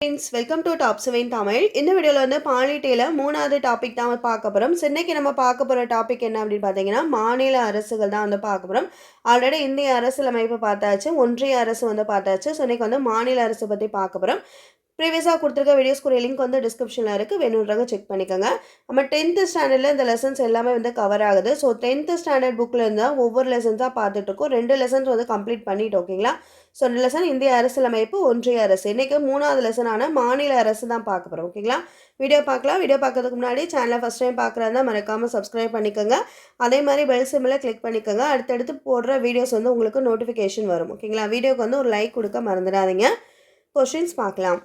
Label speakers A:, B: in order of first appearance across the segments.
A: Friends welcome to top seven Tamil இந்த வீடியோவில் வந்து பாலிட்டியில் மூணாவது டாபிக் தான் பார்க்க போகிறோம் சென்னைக்கு நம்ம பார்க்க போகிற டாபிக் என்ன அப்படின்னு பார்த்தீங்கன்னா மாநில அரசுகள் தான் வந்து பார்க்க போகிறோம் ஆல்ரெடி இந்திய அரசியலமைப்பு பார்த்தாச்சு ஒன்றிய அரசு வந்து பார்த்தாச்சு. ஸோ இன்றைக்கி வந்து மாநில அரசு பற்றி பார்க்க போகிறோம் ப்ரீவியஸாக கொடுத்துருக்க வீடியோஸ்க்குரிய லிங்க் வந்து டிஸ்கிரிப்ஷனில் இருக்குது வேணுன்றவங்க செக் பண்ணிக்கோங்க. நம்ம டென்த்து ஸ்டாண்டர்டில் இந்த லெசன்ஸ் எல்லாமே வந்து கவர் ஆகுது. ஸோ டென்த்து ஸ்டாண்டர்ட் புக்கில் இருந்தால் ஒவ்வொரு லெசன்ஸாக பார்த்துட்ருக்கோம் ரெண்டு லெசன்ஸ் வந்து கம்ப்ளீட் பண்ணிட்டு ஓகேங்களா ஸோ ரெண்டு லெசன் இந்திய அரசியலமைப்பு ஒன்றிய அரசு. இன்றைக்கி மூணாவது லெசனான மாநில அரசு தான் பார்க்க போகிறோம் ஓகேங்களா வீடியோ பார்க்கலாம். வீடியோ பார்க்கறதுக்கு முன்னாடி சேனலை ஃபஸ்ட் டைம் பார்க்குறதா மறக்காமல் சப்ஸ்கிரைப் பண்ணிக்கோங்க. அதே மாதிரி பெல் சிம்மில் கிளிக் பண்ணிக்கோங்க. அடுத்தடுத்து போடுற வீடியோஸ் வந்து உங்களுக்கு நோட்டிஃபிகேஷன் வரும் ஓகேங்களா வீடியோக்கு வந்து ஒரு லைக் கொடுக்க மறந்துடாதீங்க. கொஷின்ஸ் பார்க்கலாம்.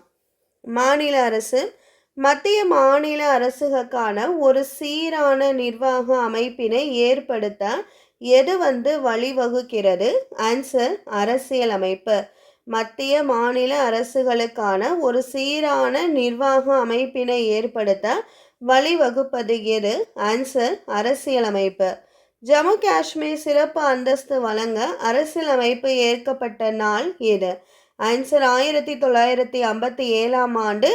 A: மாநில அரசு மத்திய மாநில அரசுகளுக்கான ஒரு சீரான நிர்வாக அமைப்பினை ஏற்படுத்த எது வந்து வழிவகுக்கிறது? ஆன்சர் அரசியல் அமைப்பு மத்திய மாநில அரசுகளுக்கான ஒரு சீரான நிர்வாக அமைப்பினை ஏற்படுத்த வழிவகுப்பது எது? ஆன்சர் அரசியலமைப்பு. ஜம்மு காஷ்மீர் சிறப்பு அந்தஸ்து வழங்க அரசியலமைப்பு ஏற்கப்பட்ட நாள் எது? ஆன்சர் ஆயிரத்தி தொள்ளாயிரத்தி ஐம்பத்தி ஏழாம் ஆண்டு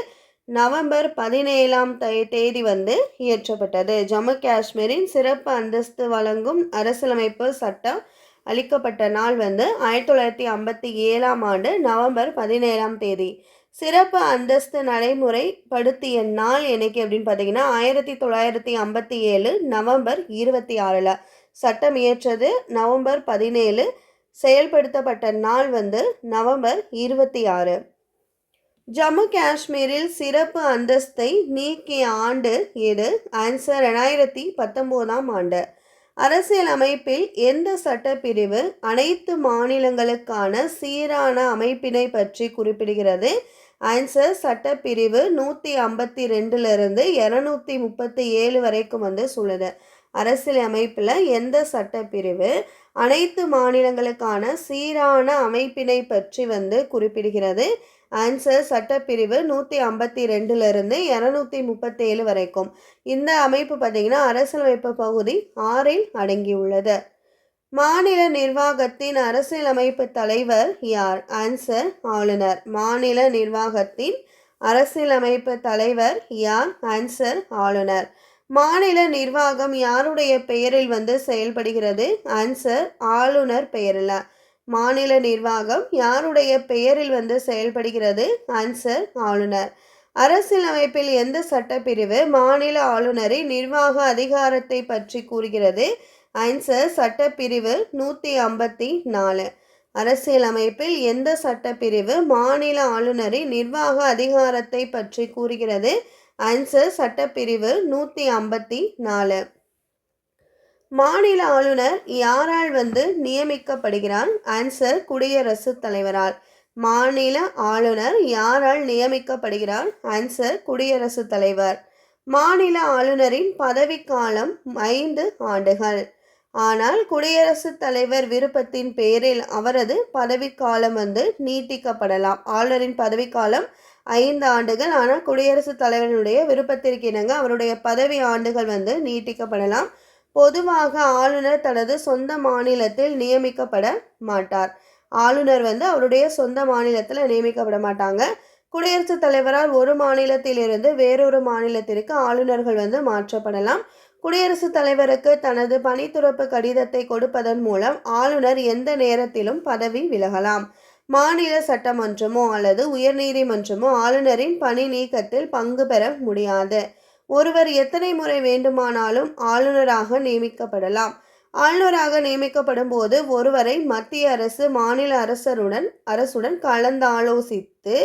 A: நவம்பர் பதினேழாம் தேதி வந்து இயற்றப்பட்டது. ஜம்மு காஷ்மீரின் சிறப்பு அந்தஸ்து வழங்கும் அரசியலமைப்பு சட்டம் அளிக்கப்பட்ட நாள் வந்து ஆயிரத்தி தொள்ளாயிரத்தி ஐம்பத்தி ஏழாம் ஆண்டு நவம்பர் பதினேழாம் தேதி. சிறப்பு அந்தஸ்து நடைமுறைப்படுத்திய நாள் என்னைக்கு அப்படின்னு பார்த்தீங்கன்னா ஆயிரத்தி தொள்ளாயிரத்தி ஐம்பத்தி ஏழு நவம்பர் இருபத்தி ஆறில். சட்டம் இயற்றது நவம்பர் பதினேழு செயல்படுத்தப்பட்ட நாள் வந்து நவம்பர் இருபத்தி ஆறு. ஜம்மு காஷ்மீரில் சிறப்பு அந்தஸ்தை நீக்கிய ஆண்டு எது ஆன்சர் ரெண்டாயிரத்தி பத்தொம்போதாம் ஆண்டு. அரசியலமைப்பில் எந்த சட்டப்பிரிவு அனைத்து மாநிலங்களுக்கான சீரான அமைப்பினை பற்றி குறிப்பிடுகிறது? ஆன்சர் சட்டப்பிரிவு நூற்றி ஐம்பத்தி ரெண்டுலேருந்து இரநூத்தி முப்பத்தி ஏழு வரைக்கும் வந்து சொல்லுது. அரசியலமைப்பில் எந்த சட்டப்பிரிவு அனைத்து மாநிலங்களுக்கான சீரான அமைப்பினை பற்றி வந்து குறிப்பிடுகிறது. ஆன்சர் சட்டப்பிரிவு நூற்றி ஐம்பத்தி ரெண்டுலேருந்து இரநூத்தி முப்பத்தேழு வரைக்கும். இந்த அமைப்பு பார்த்திங்கன்னா அரசியலமைப்பு பகுதி ஆறில் அடங்கியுள்ளது. மாநில நிர்வாகத்தின் அரசியலமைப்பு தலைவர் யார்? ஆன்சர் ஆளுநர். மாநில நிர்வாகத்தின் அரசியலமைப்பு தலைவர் யார்? ஆன்சர் ஆளுநர். மாநில நிர்வாகம் யாருடைய பெயரில் வந்து செயல்படுகிறது? ஆன்சர் ஆளுநர் பெயரில். மாநில நிர்வாகம் யாருடைய பெயரில் வந்து செயல்படுகிறது? ஆன்சர் ஆளுநர். அரசியலமைப்பில் எந்த சட்டப்பிரிவு மாநில ஆளுநரின் நிர்வாக அதிகாரத்தை பற்றி கூறுகிறது? ஆன்சர் சட்டப்பிரிவு நூற்றி ஐம்பத்தி நாலு. அரசியலமைப்பில் எந்த சட்டப்பிரிவு மாநில ஆளுநரின் நிர்வாக அதிகாரத்தை பற்றி கூறுகிறது? ஆன்சர் சட்டப்பிரிவு நூற்றி ஐம்பத்தி நாலு. மாநில ஆளுநர் யாரால் வந்து நியமிக்கப்படுகிறார்? ஆன்சர் குடியரசுத் தலைவரால். மாநில ஆளுநர் யாரால் நியமிக்கப்படுகிறார்? ஆன்சர் குடியரசுத் தலைவர். மாநில ஆளுநரின் பதவிக்காலம் ஐந்து ஆண்டுகள். ஆனால் குடியரசுத் தலைவர் விருப்பத்தின் பேரில் அவரது பதவிக்காலம் வந்து நீட்டிக்கப்படலாம். ஆளுநரின் பதவிக்காலம் ஐந்து ஆண்டுகள். ஆனால் குடியரசுத் தலைவனுடைய விருப்பத்திற்கு இணங்க அவருடைய பதவி ஆண்டுகள் வந்து நீட்டிக்கப்படலாம். பொதுவாக ஆளுநர் தனது சொந்த மாநிலத்தில் நியமிக்கப்பட மாட்டார். ஆளுநர் வந்து அவருடைய சொந்த மாநிலத்தில் நியமிக்கப்பட மாட்டாங்க. குடியரசுத் தலைவரால் ஒரு மாநிலத்திலிருந்து வேறொரு மாநிலத்திற்கு ஆளுநர்கள் வந்து மாற்றப்படலாம். குடியரசுத் தலைவருக்கு தனது பணித்துறப்பு கடிதத்தை கொடுப்பதன் மூலம் ஆளுநர் எந்த நேரத்திலும் பதவி விலகலாம். மாநில சட்டமன்றமோ அல்லது உயர்நீதிமன்றமோ ஆளுநரின் பணி நீக்கத்தில் பங்கு பெற முடியாது. ஒருவர் எத்தனை முறை வேண்டுமானாலும் ஆளுநராக நியமிக்கப்படலாம். ஆளுநராக நியமிக்கப்படும் போது ஒருவரை மத்திய அரசு மாநில அரசருடன் அரசுடன் கலந்தாலோசித்து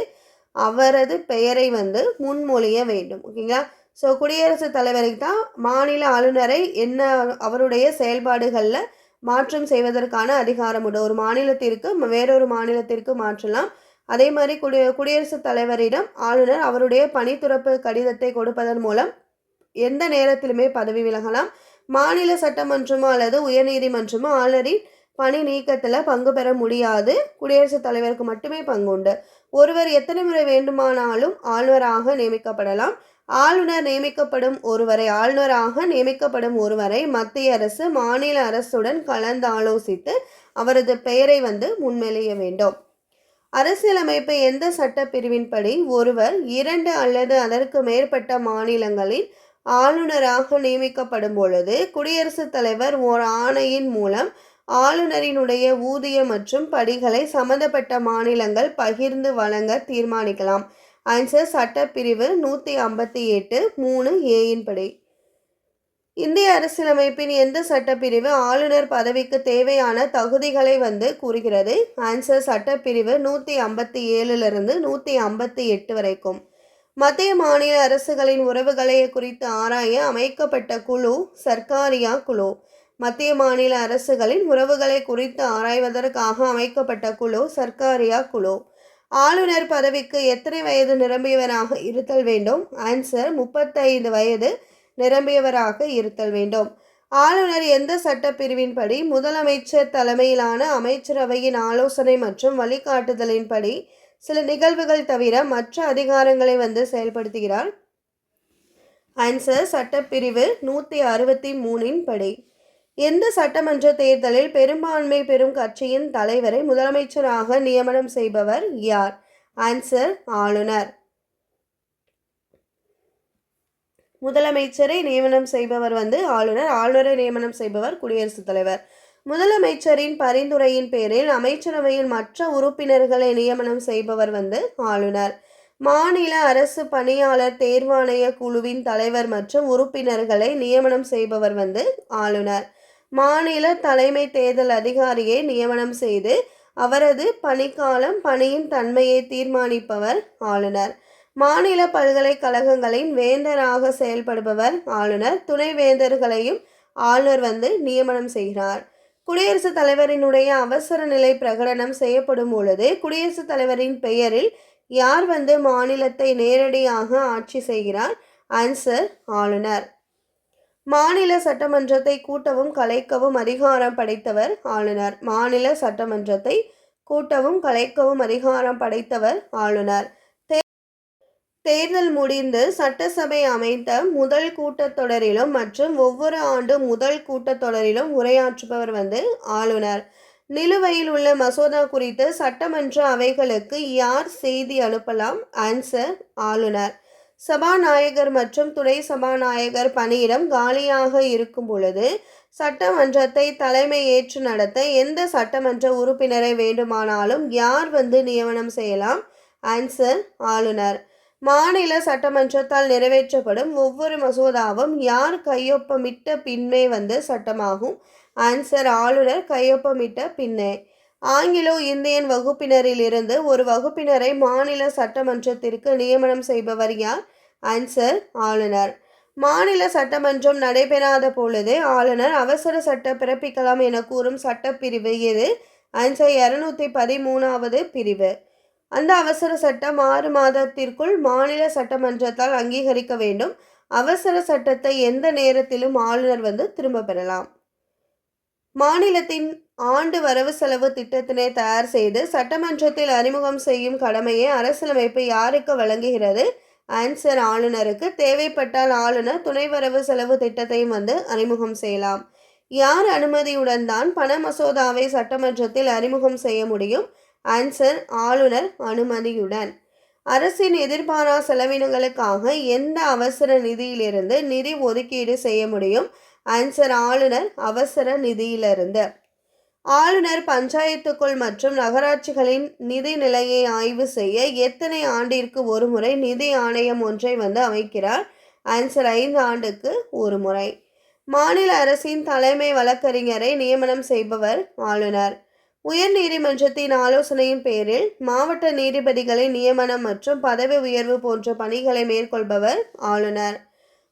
A: அவரது பெயரை வந்து முன்மொழிய வேண்டும். ஓகேங்களா ஸோ குடியரசுத் தலைவருக்கு தான் மாநில ஆளுநரை என்ன அவருடைய செயல்பாடுகளில் மாற்றம் செய்வதற்கான அதிகாரம் உண்டு. ஒரு மாநிலத்திற்கு வேறொரு மாநிலத்திற்கு மாற்றலாம். அதே மாதிரி குடி குடியரசுத் தலைவரிடம் ஆளுநர் அவருடைய பணித்துறப்பு கடிதத்தை கொடுப்பதன் மூலம் எந்த நேரத்திலுமே பதவி விலகலாம். மாநில சட்டமன்றமோ அல்லது உயர்நீதிமன்றமோ ஆளுநரின் பணி நீக்கத்தில் பங்கு பெற முடியாது. குடியரசுத் தலைவருக்கு மட்டுமே பங்கு உண்டு ஒருவர் எத்தனை முறை வேண்டுமானாலும் ஆளுநராக நியமிக்கப்படலாம். ஆளுநர் நியமிக்கப்படும் ஒருவரை ஆளுநராக நியமிக்கப்படும் ஒருவரை மத்திய அரசு மாநில அரசுடன் கலந்து ஆலோசித்து அவரது பெயரை வந்து முன்மொழிய வேண்டும். அரசியலமைப்பு எந்த சட்டப்பிரிவின்படி ஒருவர் இரண்டு அல்லது அதற்கு மேற்பட்ட மாநிலங்களின் ஆளுநராக நியமிக்கப்படும் பொழுது குடியரசுத் தலைவர் ஓர் ஆணையின் மூலம் ஆளுநரினுடைய ஊதிய மற்றும் படிகளை சம்பந்தப்பட்ட மாநிலங்கள் பகிர்ந்து வழங்க தீர்மானிக்கலாம். ஆன்சர் சட்டப்பிரிவு நூற்றி ஐம்பத்தி எட்டு மூணு ஏயின் படி. இந்திய அரசியலமைப்பின் எந்த சட்டப்பிரிவு ஆளுநர் பதவிக்கு தேவையான தகுதிகளை வந்து கூறுகிறது? ஆன்சர் சட்டப்பிரிவு நூற்றி ஐம்பத்தி ஏழுலேருந்து நூற்றி ஐம்பத்தி எட்டு வரைக்கும். மத்திய மாநில அரசுகளின் உறவுகளை குறித்து ஆராய அமைக்கப்பட்ட குழு சர்க்காரியா குழு. மத்திய மாநில அரசுகளின் உறவுகளை குறித்து ஆராய்வதற்காக அமைக்கப்பட்ட குழு சர்க்காரியா குழு. ஆளுநர் பதவிக்கு எத்தனை வயது நிரம்பியவராக இருத்தல் வேண்டும்? ஆன்சர் முப்பத்தைந்து வயது நிரம்பியவராக இருத்தல் வேண்டும். ஆளுநர் எந்த சட்டப்பிரிவின்படி முதலமைச்சர் தலைமையிலான அமைச்சரவையின் ஆலோசனை மற்றும் வழிகாட்டுதலின்படி சில நிகழ்வுகள் தவிர மற்ற அதிகாரங்களை வந்து செயல்படுத்துகிறார்? ஆன்சர் சட்டப்பிரிவு நூற்றி அறுபத்தி மூணின் படி. எந்த சட்டமன்ற தேர்தலில் பெரும்பான்மை பெறும் கட்சியின் தலைவரை முதலமைச்சராக நியமனம் செய்பவர் யார்? ஆன்சர் ஆளுநர். முதலமைச்சரை நியமனம் செய்பவர் வந்து ஆளுநர். ஆளுநரை நியமனம் செய்பவர் குடியரசுத் தலைவர். முதலமைச்சரின் பரிந்துரையின் பேரில் அமைச்சரவையில் மற்ற உறுப்பினர்களை நியமனம் செய்பவர் வந்து ஆளுநர். மாநில அரசு பணியாளர் தேர்வாணைய குழுவின் தலைவர் மற்றும் உறுப்பினர்களை நியமனம் செய்பவர் வந்து ஆளுநர். மாநில தலைமை தேர்தல் அதிகாரியை நியமனம் செய்து அவரது பணிக்காலம் பணியின் தன்மையை தீர்மானிப்பவர் ஆளுநர். மாநில பல்கலைக்கழகங்களின் வேந்தராக செயல்படுபவர் ஆளுநர். துணைவேந்தர்களையும் ஆளுநர் வந்து நியமனம் செய்கிறார். குடியரசுத் தலைவரினுடைய அவசர நிலை பிரகடனம் செய்யப்படும் பொழுது குடியரசுத் தலைவரின் பெயரில் யார் வந்து மாநிலத்தை நேரடியாக ஆட்சி செய்கிறார்? ஆன்சர் ஆளுநர். மாநில சட்டமன்றத்தை கூட்டவும் கலைக்கவும் அதிகாரம் படைத்தவர் ஆளுநர். மாநில சட்டமன்றத்தை கூட்டவும் கலைக்கவும் அதிகாரம் படைத்தவர் ஆளுநர். தேர்தல் முடிந்து சட்டசபை அமைத்த முதல் கூட்டத்தொடரிலும் மற்றும் ஒவ்வொரு ஆண்டு முதல் கூட்டத்தொடரிலும் உரையாற்றுபவர் வந்து ஆளுநர். நிலுவையில் உள்ள மசோதா குறித்து சட்டமன்ற அவைகளுக்கு யார் செய்தி அனுப்பலாம்? ஆன்சர் ஆளுநர். சபாநாயகர் மற்றும் துணை சபாநாயகர் பணியிடம் காலியாக இருக்கும் பொழுது சட்டமன்றத்தை தலைமை ஏற்று நடத்த எந்த சட்டமன்ற உறுப்பினரை வேண்டுமானாலும் யார் வந்து நியமனம் செய்யலாம்? ஆன்சர் ஆளுநர். மாநில சட்டமன்றத்தால் நிறைவேற்றப்படும் ஒவ்வொரு மசோதாவும் யார் கையொப்பமிட்ட பின்னே வந்து சட்டமாகும்? ஆன்சர் ஆளுநர் கையொப்பமிட்ட பின்னே. ஆங்கிலோ இந்தியன் வகுப்பினரிலிருந்து ஒரு வகுப்பினரை மாநில சட்டமன்றத்திற்கு நியமனம் செய்பவர் யார்? ஆன்சர் ஆளுநர். மாநில சட்டமன்றம் நடைபெறாத பொழுது ஆளுநர் அவசர சட்ட பிறப்பிக்கலாம் என கூறும் சட்டப்பிரிவு எது? ஆன்சர் இரநூத்தி பதிமூணாவது பிரிவு. அந்த அவசர சட்டம் ஆறு மாதத்திற்குள் மாநில சட்டமன்றத்தால் அங்கீகரிக்க வேண்டும். அவசர சட்டத்தை எந்த நேரத்திலும் ஆளுநர் வந்து திரும்ப பெறலாம். மாநிலத்தின் ஆண்டு வரவு செலவு திட்டத்தினை தயார் செய்து சட்டமன்றத்தில் அறிமுகம் செய்யும் கடமையை அரசியலமைப்பு யாருக்கு வழங்குகிறது? ஆன்சர் ஆளுநருக்கு. தேவைப்பட்டால் ஆளுநர் துணை வரவு செலவு திட்டத்தையும் வந்து அறிமுகம் செய்யலாம். யார் அனுமதியுடன் தான் பண மசோதாவை சட்டமன்றத்தில் அறிமுகம் செய்ய முடியும்? ஆன்சர் ஆளுநர் அனுமதியுடன். அரசின் எதிர்பாரா செலவினங்களுக்காக எந்த அவசர நிதியிலிருந்து நிதி ஒதுக்கீடு செய்ய முடியும்? ஆன்சர் ஆளுநர் அவசர நிதியிலிருந்து. ஆளுநர் பஞ்சாயத்துக்குள் மற்றும் நகராட்சிகளின் நிதி நிலையை ஆய்வு செய்ய எத்தனை ஆண்டிற்கு ஒரு முறை நிதி ஆணையம் ஒன்றை வந்து அமைக்கிறார்? ஆன்சர் ஐந்து ஆண்டுக்கு ஒரு முறை. மாநில அரசின் தலைமை வழக்கறிஞரை நியமனம் செய்பவர் ஆளுநர். உயர் நீதிமன்றத்தின் ஆலோசனையின் பேரில் மாவட்ட நீதிபதிகளின் நியமனம் மற்றும் பதவி உயர்வு போன்ற பணிகளை மேற்கொள்பவர் ஆளுநர்.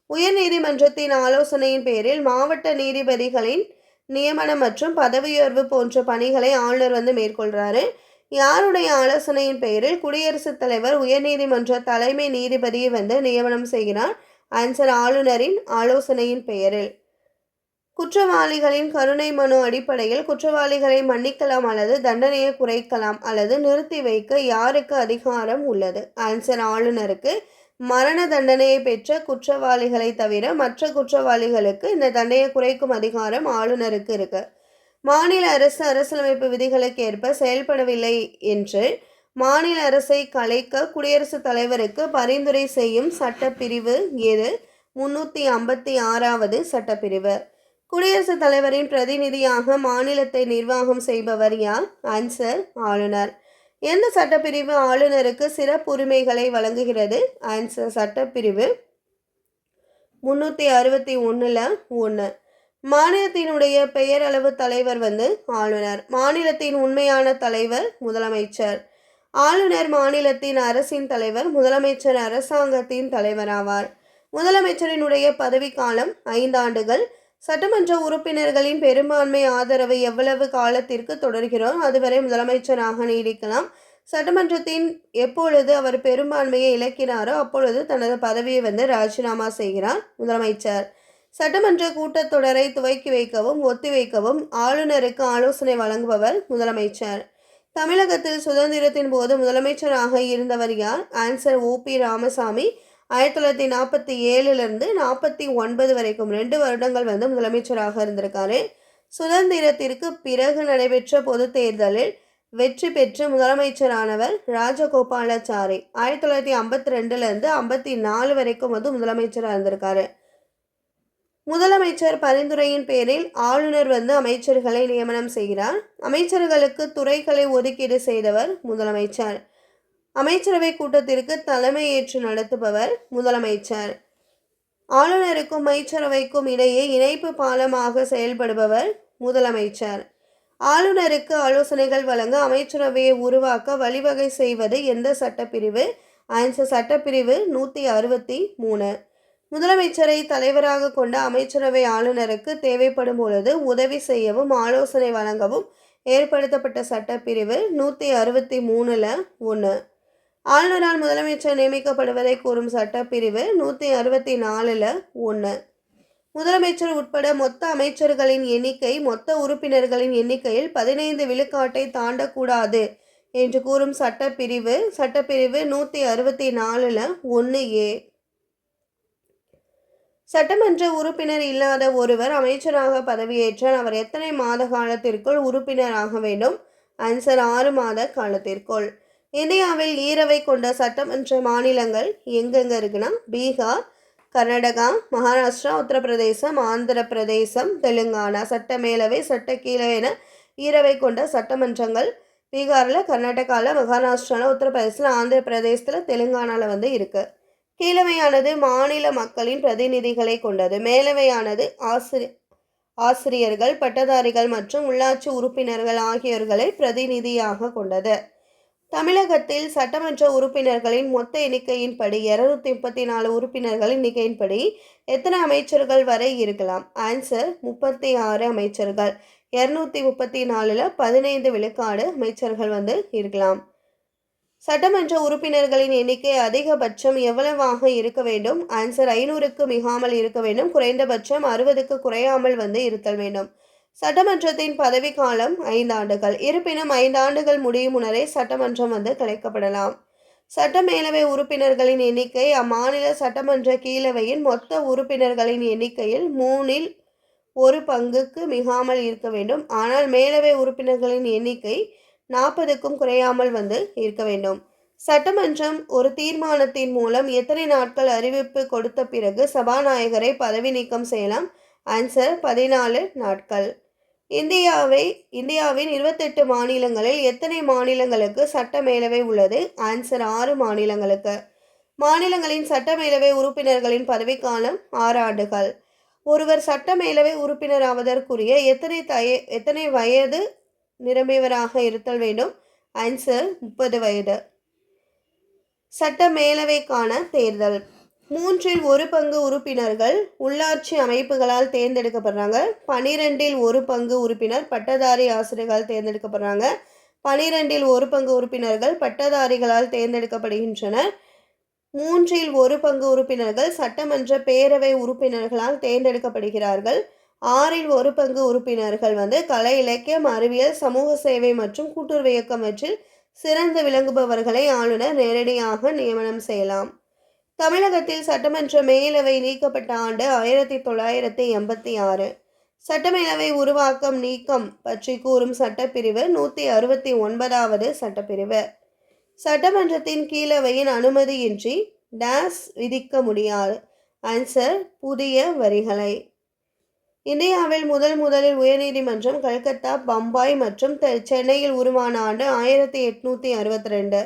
A: உயர் நீதிமன்றத்தின் ஆலோசனையின் பேரில் மாவட்ட நீதிபதிகளின் நியமனம் மற்றும் பதவியுயர்வு போன்ற பணிகளை ஆளுநர் வந்து மேற்கொள்கிறாரு யாருடைய ஆலோசனையின் பெயரில் குடியரசுத் தலைவர் உயர்நீதிமன்ற தலைமை நீதிபதியை வந்து நியமனம் செய்கிறார். ஆன்சர் ஆளுநரின் ஆலோசனையின் பெயரில் குற்றவாளிகளின் கருணை மனு அடிப்படையில் குற்றவாளிகளை மன்னிக்கலாம் அல்லது தண்டனையை குறைக்கலாம் அல்லது நிறுத்தி வைக்க யாருக்கு அதிகாரம் உள்ளது? ஆன்சர் ஆளுநருக்கு மரண தண்டனையை பெற்ற குற்றவாளிகளை தவிர மற்ற குற்றவாளிகளுக்கு இந்த தண்டையை குறைக்கும் அதிகாரம் ஆளுநருக்கு இருக்கு. மாநில அரசு அரசியலமைப்பு விதிகளுக்கு ஏற்ப செயல்படவில்லை என்று மாநில அரசை கலைக்க குடியரசுத் தலைவருக்கு பரிந்துரை செய்யும் சட்டப்பிரிவு எது? முன்னூற்றி ஐம்பத்தி ஆறாவது சட்டப்பிரிவு. குடியரசுத் தலைவரின் பிரதிநிதியாக மாநிலத்தை நிர்வாகம் செய்பவர் யார்? ஆன்சர் ஆளுநர். எந்த சட்டப்பிரிவு ஆளுநருக்கு சிறப்புரிமைகளை வழங்குகிறது? ஆன்சர் சட்டப்பிரிவு முந்நூற்றி அறுபத்தி ஒன்றில் ஒன்று மாநிலத்தினுடைய பெயரளவு தலைவர் வந்து ஆளுநர். மாநிலத்தின் உண்மையான தலைவர் முதலமைச்சர். ஆளுநர் மாநிலத்தின் அரசின் தலைவர் முதலமைச்சர் அரசாங்கத்தின் தலைவராவார் முதலமைச்சரினுடைய பதவிக்காலம் ஐந்தாண்டுகள் சட்டமன்ற உறுப்பினர்களின் பெரும்பான்மை ஆதரவு எவ்வளவு காலத்திற்கு தொடர்கிறோம்? அதுவரை முதலமைச்சராக நீடிக்கலாம். சட்டமன்றத்தின் எப்பொழுது அவர் பெரும்பான்மையை இழக்கிறாரோ அப்பொழுது தனது பதவியை வந்து ராஜினாமா செய்கிறார் முதலமைச்சர். சட்டமன்ற கூட்டத்தொடரை துவக்கி வைக்கவும் ஒத்திவைக்கவும் ஆளுநருக்கு ஆலோசனை வழங்குபவர் முதலமைச்சர். தமிழகத்தில் சுதந்திரத்தின் போது முதலமைச்சராக இருந்தவர் யார்? Answer O P Ramasamy. ஆயிரத்தி தொள்ளாயிரத்தி நாற்பத்தி ஏழுலேருந்து நாற்பத்தி ஒன்பது வரைக்கும் ரெண்டு வருடங்கள் வந்து முதலமைச்சராக இருந்திருக்காரு. சுதந்திரத்திற்கு பிறகு நடைபெற்ற பொது தேர்தலில் வெற்றி பெற்று முதலமைச்சரானவர் ராஜகோபாலாச்சாரி ஆயிரத்தி தொள்ளாயிரத்தி ஐம்பத்தி ரெண்டுலேருந்து ஐம்பத்தி நாலு வரைக்கும் வந்து முதலமைச்சராக இருந்திருக்காரு. முதலமைச்சர் பரிந்துரையின் பேரில் ஆளுநர் வந்து அமைச்சர்களை நியமனம் செய்கிறார். அமைச்சர்களுக்கு துறைகளை ஒதுக்கீடு செய்தவர் முதலமைச்சர். அமைச்சரவை கூட்டத்திற்கு தலைமையேற்று நடத்துபவர் முதலமைச்சர். ஆளுநருக்கும் அமைச்சரவைக்கும் இடையே இணைப்பு பாலமாக செயல்படுபவர் முதலமைச்சர். ஆளுநருக்கு ஆலோசனைகள் வழங்க அமைச்சரவையை உருவாக்க வழிவகை செய்வது எந்த சட்டப்பிரிவு? ஆன்சர் சட்டப்பிரிவு நூற்றி அறுபத்தி மூணு. முதலமைச்சரை தலைவராக கொண்ட அமைச்சரவை ஆளுநருக்கு தேவைப்படும் பொழுது உதவி செய்யவும் ஆலோசனை வழங்கவும் ஏற்படுத்தப்பட்ட சட்டப்பிரிவு நூற்றி அறுபத்தி மூணில் ஒன்று ஆளுநரால் முதலமைச்சர் நியமிக்கப்படுவதை கூறும் சட்டப்பிரிவு நூற்றி அறுபத்தி நாலில் ஒன்று முதலமைச்சர் உட்பட மொத்த அமைச்சர்களின் எண்ணிக்கை மொத்த உறுப்பினர்களின் எண்ணிக்கையில் பதினைந்து விழுக்காட்டை தாண்டக்கூடாது என்று கூறும் சட்டப்பிரிவு சட்டப்பிரிவு நூற்றி அறுபத்தி நாலில் ஒன்று ஏ. சட்டமன்ற உறுப்பினர் இல்லாத ஒருவர் அமைச்சராக பதவியேற்றால் அவர் எத்தனை மாத காலத்திற்குள் உறுப்பினராக வேண்டும்? ஆன்சர் ஆறு மாத காலத்திற்குள். இந்தியாவில் ஈரவை கொண்ட சட்டமன்ற மாநிலங்கள் எங்கெங்கே இருக்குன்னா பீகார் கர்நாடகா மகாராஷ்டிரா உத்தரப்பிரதேசம் ஆந்திர பிரதேசம் தெலுங்கானா சட்டமேலவை சட்டக்கீழே என ஈரவை கொண்ட சட்டமன்றங்கள் பீகாரில் கர்நாடகாவில் மகாராஷ்டிராவில் உத்தரப்பிரதேசத்தில் ஆந்திர பிரதேசத்தில் தெலுங்கானாவில் வந்து இருக்குது கீழமையானது மாநில மக்களின் பிரதிநிதிகளை கொண்டது. மேலவையானது ஆசிரி ஆசிரியர்கள் பட்டதாரிகள் மற்றும் உள்ளாட்சி உறுப்பினர்கள் ஆகியோர்களை பிரதிநிதியாக கொண்டது. தமிழகத்தில் சட்டமன்ற உறுப்பினர்களின் மொத்த எண்ணிக்கையின்படி இருநூத்தி முப்பத்தி நாலு உறுப்பினர்களின் எண்ணிக்கையின்படி எத்தனை அமைச்சர்கள் வரை இருக்கலாம்? ஆன்சர் முப்பத்தி ஆறு அமைச்சர்கள். இரநூத்தி முப்பத்தி நாலில் பதினைந்து விழுக்காடு அமைச்சர்கள் வந்து இருக்கலாம். சட்டமன்ற உறுப்பினர்களின் எண்ணிக்கை அதிகபட்சம் எவ்வளவாக இருக்க வேண்டும்? ஆன்சர் ஐநூறுக்கு மிகாமல் இருக்க வேண்டும். குறைந்தபட்சம் அறுபதுக்கு குறையாமல் வந்து இருத்தல் வேண்டும். சட்டமன்றத்தின் பதவிக்காலம் ஐந்தாண்டுகள் இருப்பினும் ஐந்தாண்டுகள் முடியும் முன்னரே சட்டமன்றம் வந்து கலைக்கப்படலாம் சட்டமேலவை உறுப்பினர்களின் எண்ணிக்கை அம்மாநில சட்டமன்ற கீழவையின் மொத்த உறுப்பினர்களின் எண்ணிக்கையில் மூணில் ஒரு பங்குக்கு மிகாமல் இருக்க வேண்டும். ஆனால் மேலவை உறுப்பினர்களின் எண்ணிக்கை நாற்பதுக்கும் குறையாமல் வந்து இருக்க வேண்டும். சட்டமன்றம் ஒரு தீர்மானத்தின் மூலம் எத்தனை நாட்கள் அறிவிப்பு கொடுத்த பிறகு சபாநாயகரை பதவி நீக்கம் செய்யலாம்? ஆன்சர் பதினாலு நாட்கள். இந்தியாவை இந்தியாவின் இருபத்தெட்டு மாநிலங்களில் எத்தனை மாநிலங்களுக்கு சட்டமேலவை உள்ளது? ஆன்சர் ஆறு மாநிலங்களுக்கு. மாநிலங்களின் சட்டமேலவை உறுப்பினர்களின் பதவிக்காலம் ஆறு ஆண்டுகள். ஒருவர் சட்டமேலவை உறுப்பினர் ஆவதற்குரிய எத்தனை தய எத்தனை வயது நிரம்பியவராக இருத்தல் வேண்டும்? ஆன்சர் முப்பது வயது. சட்ட மேலவைக்கான தேர்தல். மூன்றில் ஒரு பங்கு உறுப்பினர்கள் உள்ளாட்சி அமைப்புகளால் தேர்ந்தெடுக்கப்படுறாங்க. பனிரெண்டில் ஒரு பங்கு உறுப்பினர் பட்டதாரி ஆசிரியர்களால் தேர்ந்தெடுக்கப்படுறாங்க. பனிரெண்டில் ஒரு பங்கு உறுப்பினர்கள் பட்டதாரிகளால் தேர்ந்தெடுக்கப்படுகின்றனர். மூன்றில் ஒரு பங்கு உறுப்பினர்கள் சட்டமன்ற பேரவை உறுப்பினர்களால் தேர்ந்தெடுக்கப்படுகிறார்கள். ஆறில் ஒரு பங்கு உறுப்பினர்கள் வந்து கலை இலக்கியம் அறிவியல் சமூக சேவை மற்றும் கூட்டுறவு இயக்கமற்றில் சிறந்து விளங்குபவர்களை ஆளுநர் நேரடியாக நியமனம் செய்யலாம். தமிழகத்தில் சட்டமன்ற மேலவை நீக்கப்பட்ட ஆண்டு ஆயிரத்தி தொள்ளாயிரத்தி எண்பத்தி ஆறு. சட்டமேலவை உருவாக்கம் நீக்கம் பற்றி கூறும் சட்டப்பிரிவு நூற்றி அறுபத்தி ஒன்பதாவது சட்டப்பிரிவு. சட்டமன்றத்தின் கீழவையின் அனுமதியின்றி டேஸ் விதிக்க முடியாது ஆன்சர் புதிய வரிகளை. இந்தியாவில் முதல் முதலில் உயர்நீதிமன்றம் கல்கத்தா பம்பாய் மற்றும் சென்னையில் உருவான ஆண்டு ஆயிரத்தி எட்நூற்றி அறுபத்தி ரெண்டு.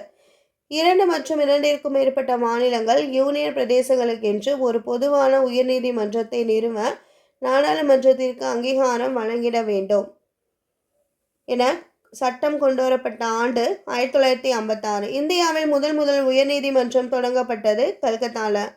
A: இரண்டு மற்றும் இரண்டிற்கும் மேற்பட்ட மாநிலங்கள் யூனியன் பிரதேசங்களுக்கென்று ஒரு பொதுவான உயர்நீதிமன்றத்தை நிறுவ நாடாளுமன்றத்திற்கு அங்கீகாரம் வழங்கிட வேண்டும் என சட்டம் கொண்டுவரப்பட்ட ஆண்டு ஆயிரத்தி தொள்ளாயிரத்தி ஐம்பத்தாறு. இந்தியாவில் முதல் முதல் உயர்நீதிமன்றம் தொடங்கப்பட்டது கல்கத்தாவில்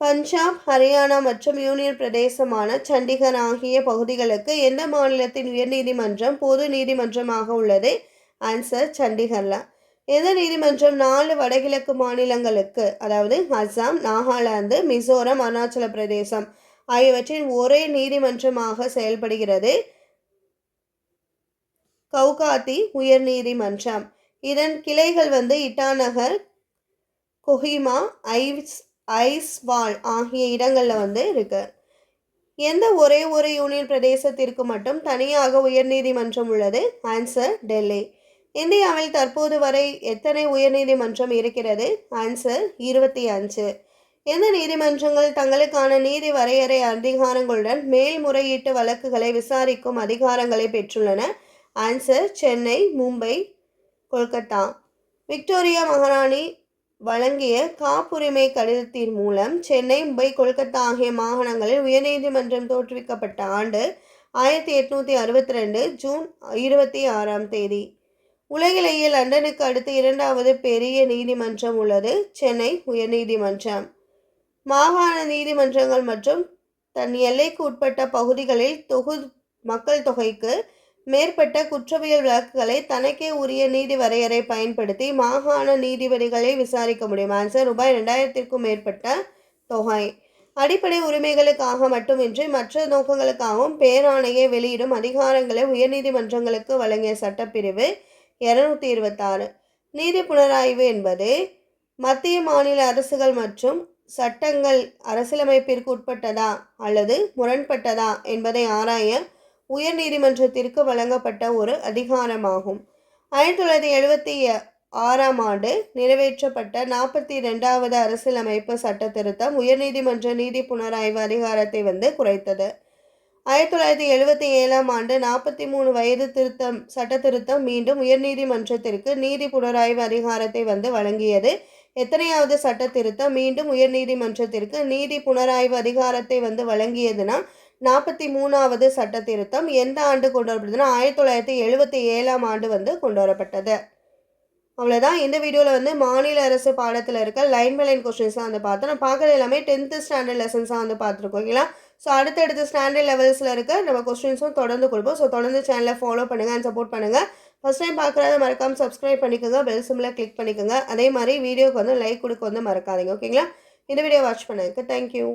A: பஞ்சாப் ஹரியானா மற்றும் யூனியன் பிரதேசமான சண்டிகர் ஆகிய பகுதிகளுக்கு எந்த மாநிலத்தின் உயர்நீதிமன்றம் பொது நீதிமன்றமாக உள்ளது? ஆன்சர் சண்டிகரில். இந்த நீதிமன்றம் நாலு வடகிழக்கு மாநிலங்களுக்கு அதாவது அசாம் நாகாலாந்து மிசோரம் அருணாச்சல பிரதேசம் ஆகியவற்றின் ஒரே நீதிமன்றமாக செயல்படுகிறது. கவுகாத்தி உயர்நீதிமன்றம் இதன் கிளைகள் வந்து இட்டாநகர் கொஹிமா ஐஸ் ஐஸ்வால் ஆகிய இடங்களில் வந்து இருக்கு. எந்த ஒரே ஒரு யூனியன் பிரதேசத்திற்கு மட்டும் தனியாக உயர்நீதிமன்றம் உள்ளது? ஆன்சர் டெல்லி இந்தியாவில் தற்போது வரை எத்தனை உயர்நீதிமன்றம் இருக்கிறது? ஆன்சர் இருபத்தி அஞ்சு. எந்த நீதிமன்றங்கள் தங்களுக்கான நீதி வரையறை அதிகாரங்களுடன் மேல்முறையீட்டு வழக்குகளை விசாரிக்கும் அதிகாரங்களை பெற்றுள்ளன? ஆன்சர் சென்னை மும்பை கொல்கத்தா. விக்டோரியா மகாராணி வழங்கிய காப்புரிமை கடிதத்தின் மூலம் சென்னை மும்பை கொல்கத்தா ஆகிய மாகாணங்களில் உயர்நீதிமன்றம் தோற்றுவிக்கப்பட்ட ஆண்டு ஆயிரத்தி எட்நூற்றி அறுபத்தி ரெண்டு ஜூன் இருபத்தி ஆறாம் தேதி. உலகிலேயே லண்டனுக்கு அடுத்து இரண்டாவது பெரிய நீதிமன்றம் உள்ளது சென்னை உயர்நீதிமன்றம். மாகாண நீதிமன்றங்கள் மற்றும் தன் எல்லைக்கு உட்பட்ட பகுதிகளில் தொகு மக்கள் தொகைக்கு மேற்பட்ட குற்றவியல் வழக்குகளை தனக்கே உரிய நீதி வரையறை பயன்படுத்தி மாகாண நீதிபதிகளை விசாரிக்க முடியும். ஆன்சர் ரூபாய் ரெண்டாயிரத்திற்கும் மேற்பட்ட தொகை. அடிப்படை உரிமைகளுக்காக மட்டுமின்றி மற்ற நோக்கங்களுக்காகவும் பேராணையை வெளியிடும் அதிகாரங்களை உயர்நீதிமன்றங்களுக்கு வழங்கிய சட்டப்பிரிவு இருநூத்தி இருபத்தாறு. நீதி புனராய்வு என்பது மத்திய மாநில அரசுகள் மற்றும் சட்டங்கள் அரசியலமைப்பிற்கு உட்பட்டதா அல்லது முரண்பட்டதா என்பதை ஆராய உயர் நீதிமன்றத்திற்கு வழங்கப்பட்ட ஒரு அதிகாரமாகும். ஆயிரத்தி தொள்ளாயிரத்தி எழுபத்தி ஆறாம் ஆண்டு நிறைவேற்றப்பட்ட நாற்பத்தி ரெண்டாவது அரசியலமைப்பு சட்ட திருத்தம் உயர்நீதிமன்ற நீதி புனராய்வு அதிகாரத்தை வந்து குறைத்தது. ஆயிரத்தி தொள்ளாயிரத்தி எழுபத்தி ஏழாம் ஆண்டு நாற்பத்தி மூணு வயது திருத்தம் சட்ட திருத்தம் மீண்டும் உயர்நீதிமன்றத்திற்கு நீதி புனராய்வு அதிகாரத்தை வந்து வழங்கியது. எத்தனையாவது சட்ட திருத்தம் மீண்டும் உயர்நீதிமன்றத்திற்கு நீதி புனராய்வு அதிகாரத்தை வந்து வழங்கியதுன்னா நாற்பத்தி மூணாவது சட்ட திருத்தம் எந்த ஆண்டு கொண்டு வரப்பட்டதுன்னா ஆயிரத்தி தொள்ளாயிரத்தி எழுபத்தி ஏழாம் ஆண்டு வந்து கொண்டு வரப்பட்டது. அவ்வளோதான் இந்த வீடியோவில் வந்து மாநில அரசு பாடத்தில் இருக்க லைன் பை லைன் கொஸ்டின்ஸாக வந்து பார்த்தோம். நான் பார்க்குறது எல்லாமே டென்த்து ஸ்டாண்டர்ட் லெசன்ஸாக வந்து பார்த்துருக்கோம். ஓகேங்களா? ஸோ அடுத்தடுத்த ஸ்டாண்டர்ட் லெவல்ஸில் இருக்க நம்ம கொஸ்டின்ஸும் தொடர்ந்து கொடுப்போம். ஸோ தொடர்ந்து சேனலை ஃபாலோ பண்ணுங்கள் அண்ட் சப்போர்ட் பண்ணுங்கள் ஃபஸ்ட் டைம் பார்க்குறத மறக்காமல் சப்ஸ்கிரைப் பண்ணிக்கோங்க. பெல் சிம்மில் கிளிக் பண்ணிக்கோங்க. அதே மாதிரி வீடியோக்கு வந்து லைக் கொடுக்க வந்து மறக்காதீங்க. ஓகேங்களா இந்த வீடியோ வாட்ச் பண்ணுங்க தேங்க்யூ